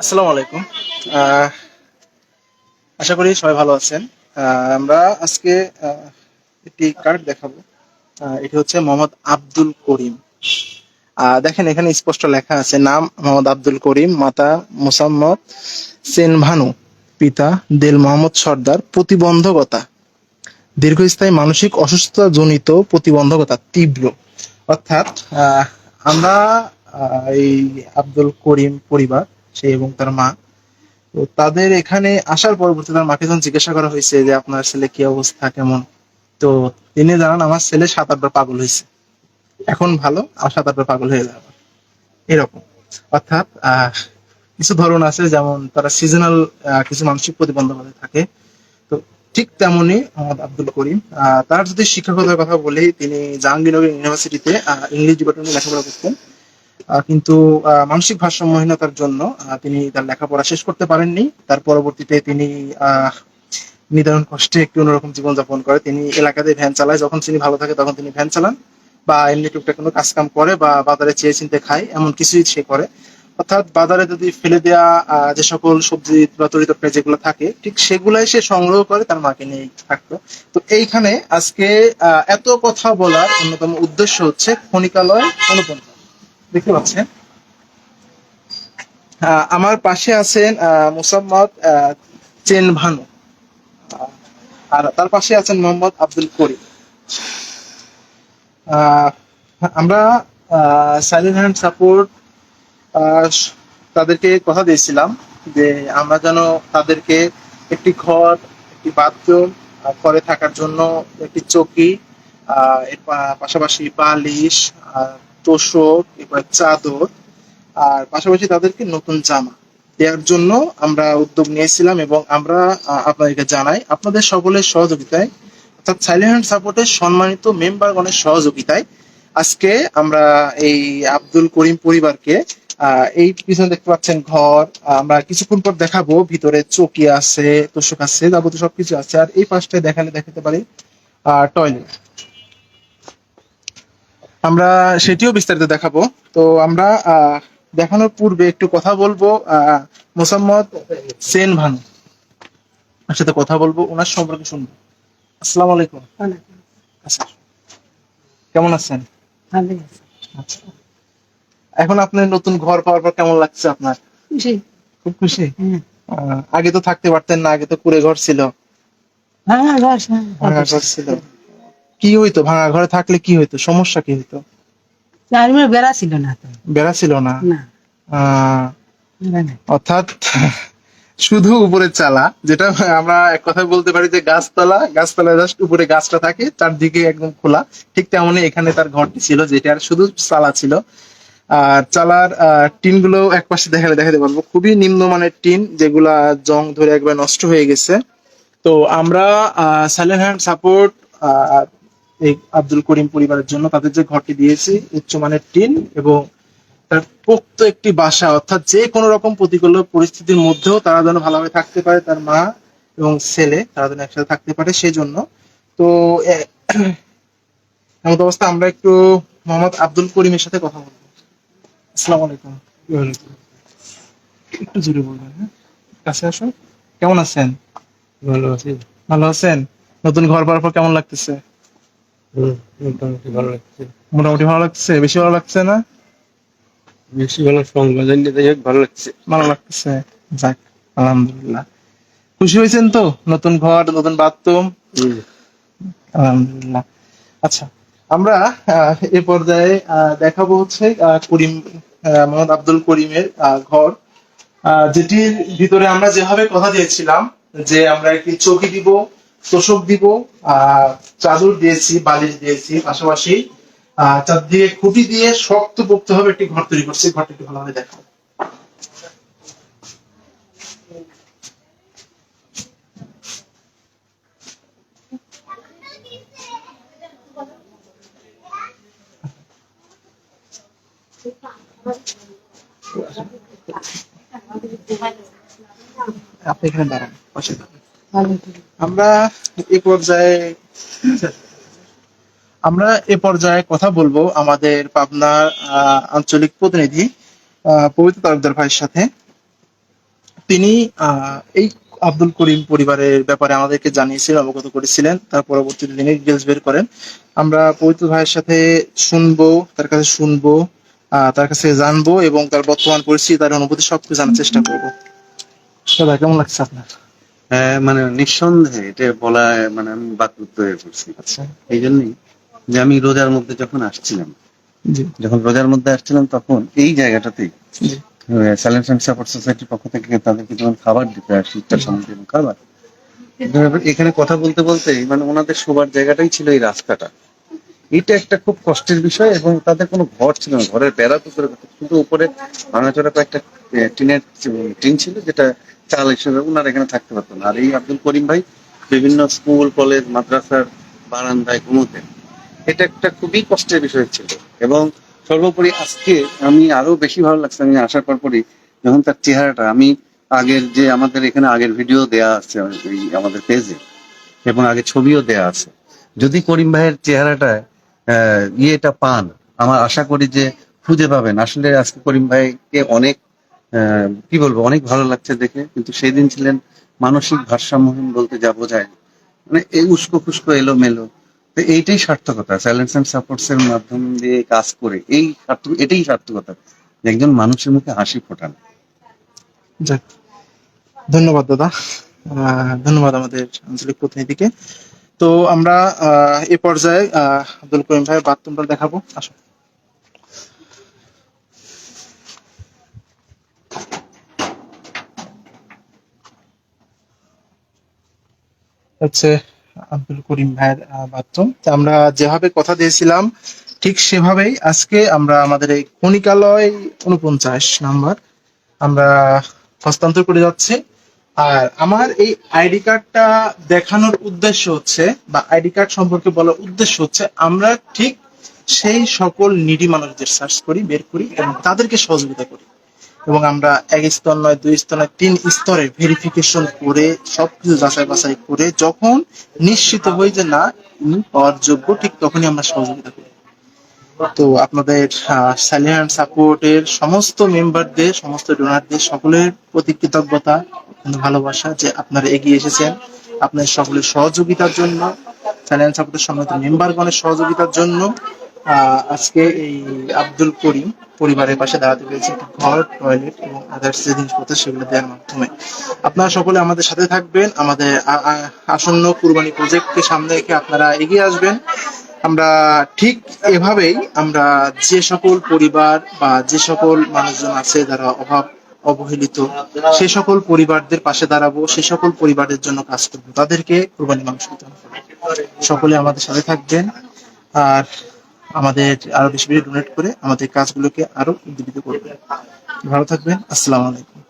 আসসালামু আলাইকুম। আশা করি সবাই ভালো আছেন। আমরা আজকে একটি কার্ড দেখাবো। এটি হচ্ছে মোহাম্মদ আব্দুল করিম। দেখেন এখানে স্পষ্ট লেখা আছে, নাম মোহাম্মদ আব্দুল করিম, মাতা মুসাম্মদ সেন ভানু পিতা দেল মোহাম্মদ সর্দার, প্রতিবন্ধকতা, দীর্ঘস্থায়ী মানসিক অসুস্থতা জনিত প্রতিবন্ধকতা, তীব্র। অর্থাৎ আমরা এই আব্দুল করিম পরিবার সে এবং তার মা। তো তাদের এখানে আসার পরবর্তী তার মাকে যখন জিজ্ঞাসা করা হয়েছে যে, আপনার ছেলে কি অবস্থা? কেমন? তো তিনি জানান, আমার ছেলে সাত, আটবার পাগল হয়েছে। এখন ভালো, আর সাত, আটবার পাগল হয়ে যাবে এরকম। অর্থাৎ কিছু ধরন আছে, যেমন তারা সিজনাল কিছু মানসিক প্রতিবন্ধকতা থাকে। তো ঠিক তেমনই মোহাম্মদ আব্দুল করিম তার যদি শিক্ষকতার কথা বলি, তিনি জাহাঙ্গীরনগর ইউনিভার্সিটিতে ইংলিশ ডিপার্টমেন্টে লেখাপড়া করতেন। কিন্তু মানসিক ভারসাম্যহীনতার জন্য তিনি তার লেখাপড়া শেষ করতে পারেননি। তার পরবর্তীতে তিনি নিদারুণ কষ্টে একটু অন্যরকম জীবনযাপন করে। তিনি এলাকাতে ভ্যান চালায়। যখন তিনি ভালো থাকে তখন তিনি ভ্যান চালান বা এমনি টুকটাক কোনো কাজ কাম করে বা বাজারে চেয়ে চিনতে খায়। এমন কিছুই সে করে। অর্থাৎ বাজারে যদি ফেলে দেওয়া আহ, যে সকল সবজি বা তরিতরকারি যেগুলো থাকে ঠিক সেগুলাই সে সংগ্রহ করে তার মাকে নিয়ে থাকতো। তো এইখানে আজকে এত কথা বলার অন্যতম উদ্দেশ্য হচ্ছে খনিকালয় অনুপন্থা দেখতে পাচ্ছেন। আমার পাশে আছেন মুসাম্মদ চেন ভানু। আর তার পাশে আছেন মোহাম্মদ আব্দুল করিম। আমরা সাইলেন্ট হ্যান্ড সাপোর্ট তাদেরকে কথা দিয়েছিলাম যে আমরা যেন তাদেরকে একটি ঘর, একটি বাথরুম ঘরে থাকার জন্য একটি চৌকি এর পাশাপাশি বালিশ তোষক এরপরে চাদর, আর পাশাপাশি তাদেরকে নতুন জামা। দেওয়ার জন্য আমরা উদ্যোগ নিয়েছিলাম এবং আমরা আপনাদেরকে জানাই, আপনাদের সকলের সহযোগিতায়, অর্থাৎ সাইলেন্ট সাপোর্টের সম্মানিত মেম্বারগণের সহযোগিতায় আজকে আমরা এই আব্দুল করিম পরিবারকে এই পিছনে দেখতে পাচ্ছেন ঘর আমরা কিছুক্ষণ পর দেখাবো, ভিতরে চৌকি আছে, তোষক আছে, যাবতীয় সবকিছু আছে, আর এই পাশটায় দেখালে দেখাতে পারি টয়লেট। আমরা সেটিও বিস্তারিত দেখাবো। তো আমরা দেখানোর পূর্বে একটু কথা বলব আহ, মোসাম্মদ সেন ভানু। ওর সাথে কথা বলব ওনার সম্পর্কে শুনব। আসসালামু আলাইকুম। আচ্ছা। কেমন আছেন। আচ্ছা। এখন আপনার নতুন ঘর পাওয়ার পর কেমন লাগছে আপনার? খুব খুশি? হ্যাঁ। আগে তো থাকতে পারতেন না আগে তো কুড়ে ঘর ছিল। ঘর সব ভাঙা ঘর ছিল। কি হইতো? ভাঙা ঘরে থাকলে কি হইতো? সমস্যা কি হইতো? চারিমের বেড়া ছিল না তো। বেড়া ছিল না। অর্থাৎ শুধু উপরে চালা যেটা আমরা এক কথায় বলতে পারি যে গাছতলা গাছতলা জাস্ট উপরে গাছটা থাকে চারদিকে একদম খোলা। ঠিক তেমনই এখানে তার ঘরটি ছিল যেটার শুধু চালা ছিল। আর চালার টিনগুলো এক পাশে দেখালে দেখাতে পারব। খুবই নিম্নমানের টিন যেগুলা জং ধরে একবার নষ্ট হয়ে গেছে। তো আমরা সাইলেন্ট হ্যান্ড সাপোর্ট এই আব্দুল করিম পরিবারের জন্য তাদের যে ঘরটি দিয়েছি উচ্চমানের টিন এবং তার পোক্ত একটি বাসা অর্থাৎ যে কোনো রকম প্রতিকূল পরিস্থিতির মধ্যেও তারা যেন ভালোভাবে থাকতে পারে তার মা এবং ছেলে তারা যেন একসাথে থাকতে পারে সেই জন্য তো এমন অবস্থা আমরা একটু মোহাম্মদ আব্দুল করিমের সাথে কথা বলব। আসসালামু আলাইকুম। একটু জোরে বলবেন হ্যাঁ? কাছে আসুন। কেমন আছেন? ভালো আছি। ভালো আছেন? নতুন ঘর পাওয়ার পর কেমন লাগতেছে? মোটামুটি ভালো লাগছে। মোটামুটি ভালো লাগছে? বেশি ভালো লাগছে না? বেশি ভালো ভালো লাগছে। ভালো লাগতেছে যাক আলহামদুলিল্লাহ। খুশি হয়েছেন তো? নতুন ঘর নতুন বাথরুম আলহামদুলিল্লাহ। আচ্ছা আমরা এ পর্যায়ে আহ, দেখাবো হচ্ছে করিম মোহাম্মদ আব্দুল করিমের আহ, ঘর। আহ, যেটির ভিতরে আমরা যেভাবে কথা দিয়েছিলাম যে আমরা একটি চৌকি দিব তোষক দিব চাদর দিয়েছি বালিশ দিয়েছি পাশাপাশি আহ, চারদিকে খুঁটি দিয়ে শক্ত পোক্ত ভাবে একটি ঘর তৈরি করছি ঘরটা একটু ভালোভাবে দেখাবো আপনি এখানে দাঁড়ান পাশে দাঁড়ান। আমরা এ পর্যায়ে আমরা এ পর্যায়ে কথা বলব আমাদের পাবনার আহ, আঞ্চলিক প্রতিনিধি পবিত্র তালুকদার ভাইয়ের সাথে। তিনি এই আব্দুল করিম পরিবারের ব্যাপারে আমাদেরকে জানিয়েছিলেন অবগত করেছিলেন। তার পরবর্তীতে তিনি ডিটেলস বের করেন। আমরা পবিত্র ভাইয়ের সাথে শুনব তার কাছে শুনব তার কাছে জানব এবং তার বর্তমান পরিস্থিতি তার অনুভূতি সবকিছু জানার চেষ্টা করব। দাদা কেমন লাগছে আপনার? মানে নিঃসন্দেহে এটা বলা মানে আমি বাকরুদ্ধ হয়ে পড়ছি। আচ্ছা। এই জন্যই যে আমি রোজার মধ্যে যখন আসছিলাম যখন রোজার মধ্যে আসছিলাম তখন এই জায়গাটাতেই সাইলেন্স অ্যান্ড সাপোর্ট সোসাইটির পক্ষ থেকে তাদেরকে যখন খাবার দিতে আসি সামগ্রী এবং খাবার এখানে কথা বলতে বলতে মানে ওনাদের শোবার জায়গাটাই ছিল এই রাস্তাটা। এটা একটা খুব কষ্টের বিষয় এবং তাদের কোনো ঘর ছিল না। ঘরের বেড়া তো করে কিন্তু উপরে ভাঙাচোরা কয়েকটা টিনের, টিন ছিল যেটা চাল হিসেবে ওনারা এখানে থাকতে পারতো না। আর এই আব্দুল করিম ভাই বিভিন্ন স্কুল, কলেজ, মাদ্রাসার বারান্দায় ঘুমোতেন। এটা একটা খুবই কষ্টের বিষয় ছিল। এবং সর্বোপরি আজকে আমি আরও বেশি ভালো লাগছে। আমি আসার পর পরই যখন তার চেহারাটা, আমি আগের যে আমাদের এখানে আগের ভিডিও দেয়া আছে আমাদের পেজে এবং আগে ছবিও দেয়া আছে। যদি করিম ভাইয়ের চেহারাটা ইয়েটা পান। আমার আশা করি যে খুঁজে পাবেন। আসলে আজকে করিম ভাইকে অনেক কি বলব, অনেক ভালো লাগছে দেখে। কিন্তু সেই দিন ছিলেন মানসিক ভারসাম্যহীন বলতে যা বোঝায়। মানে এই উস্কো খুস্কো এলো মেলো তো এইটাই সার্থকতা সাইলেন্স অ্যান্ড সাপোর্টস এর মাধ্যম দিয়ে কাজ করে। এই সার্থক এটাই সার্থকতা একজন মানুষের মুখে হাসি ফোটান। যাক, ধন্যবাদ দাদা। ধন্যবাদ আমাদের আঞ্চলিক প্রতিনিধিকে। তো আমরা এ পর্যায়ে আব্দুল করিম ভাইয়ের বাথরুমটা দেখাবো। আসো। হচ্ছে আব্দুল করিম ভাইয়ের বাথরুম। তো আমরা যেভাবে কথা দিয়েছিলাম, ঠিক সেভাবেই আজকে আমরা আমাদের এই কণিকালয় উনপঞ্চাশ নাম্বার আমরা হস্তান্তর করে যাচ্ছি। আর আমার এই আইডি কার্ডটা দেখানোর উদ্দেশ্য হচ্ছে, বা আইডি কার্ড সম্পর্কে বলার উদ্দেশ্য হচ্ছে, আমরা ঠিক সেই সকল নিডি মানুষদের সার্চ করি, বের করি এবং তাদেরকে সহযোগিতা করি। এবং আমরা এক স্তর নয়, দুই স্তর নয়, তিন স্তরে ভেরিফিকেশন করে, সবকিছু যাচাই বাছাই করে যখন নিশ্চিত হই যে না, ইনি পাওয়ার যোগ্য ঠিক তখনই আমরা সহযোগিতা করি। তো আপনাদের সাইলেন্ট সাপোর্টের সমস্ত মেম্বারদের সমস্ত ডোনারদের সকলের প্রতি কৃতজ্ঞতা। ভালোবাসা যে আপনারা এগিয়ে এসেছেন। আপনার সকলের সহযোগিতার জন্য সাইলেন্ট সাপোর্টের সমস্ত মেম্বারগণের সহযোগিতার জন্য আজকে এই আব্দুল করিম পরিবারের পাশে দাঁড়াতে পেরেছি একটি ঘর টয়লেট এবং আদার্স যে জিনিসপত্র সেগুলো দেওয়ার মাধ্যমে। আপনারা সকলে আমাদের সাথে থাকবেন, আমাদের আসন্ন কুরবানি প্রজেক্টকে সামনে রেখে আপনারা এগিয়ে আসবেন। আমরা ঠিক এভাবেই আমরা যে সকল পরিবার বা যে সকল মানুষজন আছে, যারা অভাব অবহেলিত। সে সকল পরিবারদের পাশে দাঁড়াবো, সে সকল পরিবারের জন্য কাজ করব। তাদেরকে কোরবানি মাংস সকলে আমাদের সাথে থাকবেন আর আমাদের আরও বেশি বেশি ডোনেট করে আমাদের কাজগুলোকে আরও উদ্দীপিত করবেন। ভালো থাকবেন। আসসালাম আলাইকুম।